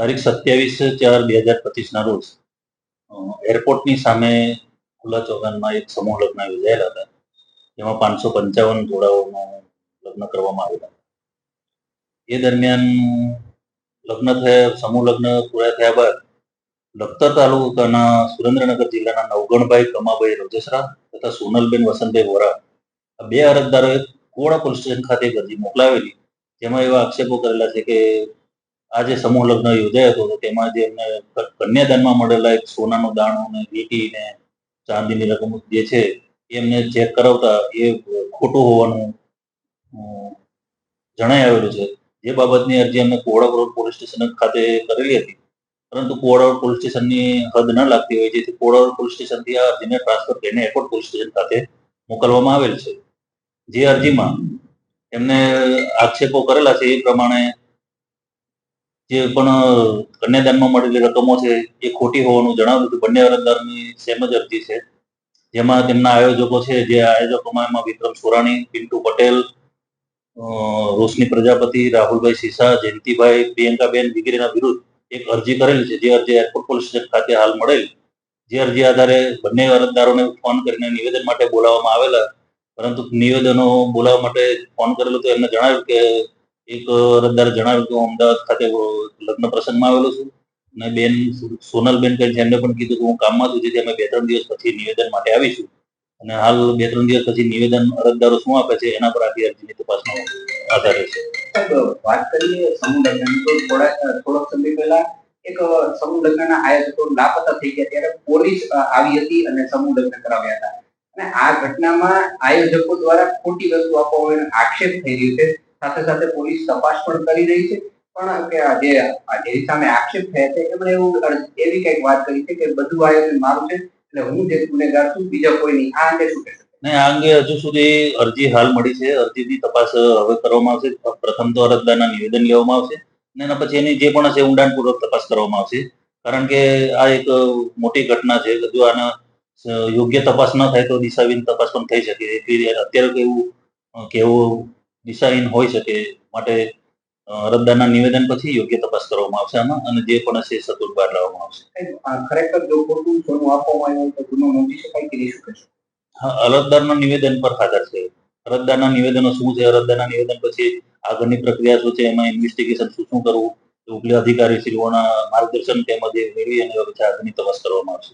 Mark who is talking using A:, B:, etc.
A: તારીખ સત્યાવીસ ચાર બે હજાર પચીસના રોજ એરપોર્ટની સામે ખુલ્લા ચોગાનમાં એક સમૂહ લગ્ન યોજાયેલા હતા. જેમાં પાંચસો પંચાવન જોડાઓનું લગ્ન કરવામાં આવેલા એ દરમિયાન લગ્ન થયા, સમૂહ લગ્ન પૂરા થયા બાદ લખતર તાલુકાના સુરેન્દ્રનગર જિલ્લાના નવગણભાઈ કમાભાઈ રોજેસરા તથા સોનલબેન વસંતભાઈ વોરા આ બે અરજદારોએ કોળા પોલીસ સ્ટેશન ખાતે અરજી મોકલાવેલી. જેમાં એવા આક્ષેપો કરેલા છે કે આ જે સમૂહ લગ્ન યોજાયો હતો તેમાં જે એમને કન્યાદાનમાં મળેલા એક સોનાનો દાણો ને વીંટી ને ચાંદીની રકમ જે છે એ એમને ચેક કરાવતા એ ખોટું હોવાનું જણાઈ આવેલું છે. જે બાબતની અરજી અમે કોવડા રોડ પોલીસ સ્ટેશન ખાતે કરેલી હતી. પરંતુ કોવડા પોલીસ સ્ટેશનની હદ ન લાગતી હોય જેથી કોવડા પોલીસ સ્ટેશનથી આ અરજીને ટ્રાન્સફર કરીને એરપોર્ટ પોલીસ સ્ટેશન ખાતે મોકલવામાં આવેલ છે. જે અરજીમાં એમને આક્ષેપો કરેલા છે એ પ્રમાણે જે પણ કન્યાદાનમાં મળેલી રકમો છે, એ ખોટી હોવાનું જણાવ્યું હતું. બંને અરજદારની સેમ જ અરજી છે. જેમાં તેમના આયોજકો છે, જે આયોજકોમાં એમાં વિક્રમ સોરાણી, પિન્ટુ પટેલ રોશની પ્રજાપતિ, રાહુલભાઈ સીસા જયંતિભાઈ પ્રિયંકાબેન વગેરેના વિરુદ્ધ એક અરજી કરેલી છે. જે અરજી એરપોર્ટ પોલીસ સ્ટેશન ખાતે હાલ મળેલ. જે અરજી આધારે બંને અરજદારોને ફોન કરીને નિવેદન માટે બોલાવવામાં આવેલા. પરંતુ નિવેદનો બોલાવવા માટે ફોન કરેલો તો એમને જણાવ્યું કે એક અરજદારે જણાવ્યું કે હું અમદાવાદ ખાતે લગ્ન પ્રસંગમાં આવેલો છું. અને બેન સોનલબેન કહે છે એમને પણ કીધું કે હું કામમાં છું, જેથી અમે બે ત્રણ દિવસ પછી નિવેદન માટે આવીશું. અને હાલ બે ત્રણ દિવસ પછી નિવેદન અરજદારો શું આપે છે, એના પર આખી અરજીની તપાસનો આધાર રહેશે.
B: વાત કરીએ તો થોડા થોડોક સમય પહેલા એક સમૂહ લગ્નના આયોજકો લાપતા થઈ ગયા, ત્યારે પોલીસ આવી હતી અને સમૂહ લગ્ન કરાવ્યા હતા. અને આ ઘટનામાં આયોજકો દ્વારા ખોટી વસ્તુ આપવા આક્ષેપ થઈ રહ્યો છે. સાથે સાથે પોલીસ તપાસ પણ કરી રહી છે. પણ કે આજે જેની સામે આક્ષેપ થયા છે એમણે એવું એવી કંઈક વાત કરી છે કે બધું આયોજન મારું છે, એટલે હું જે ગુનેગાર છું, બીજા કોઈ નહીં આ અંગે શું કહેશો?
A: નહીં, આ અંગે હજુ સુધી અરજી હાલ મળી છે. અરજીની તપાસ હવે કરવામાં આવશે. પ્રથમ તો અરજદારના નિવેદન લેવામાં આવશે અને એના પછી એની જે પણ હશે, ઊંડાણપૂર્વક તપાસ કરવામાં આવશે. કારણ કે આ એક મોટી ઘટના છે. બધું આના યોગ્ય તપાસ ન થાય તો દિશાહીન તપાસ પણ થઈ શકે. એટલે અત્યારે કેવું કેવું દિશાહીન હોઈ શકે માટે અરજદારના નિવેદન પછી યોગ્ય તપાસ કરવામાં આવશે આમાં અને જે પણ હશે સતુર બહાર લાવવામાં આવશે.
B: ખરેખર જો ખોટું સોનું આપવામાં આવ્યું તો ગુનો નોંધી શકાય કે શું કહેશો?
A: અરજદારના નિવેદન પર આધાર છે. અરજદારના નિવેદનો શું છે? અરજદારના નિવેદન પછી આગળની પ્રક્રિયા શું છે? એમાં ઇન્વેસ્ટિગેશન શું શું કરવું? ઉપલી અધિકારી શ્રીઓના માર્ગદર્શન તેમજ મેળવી અને આગળની તપાસ કરવામાં આવશે.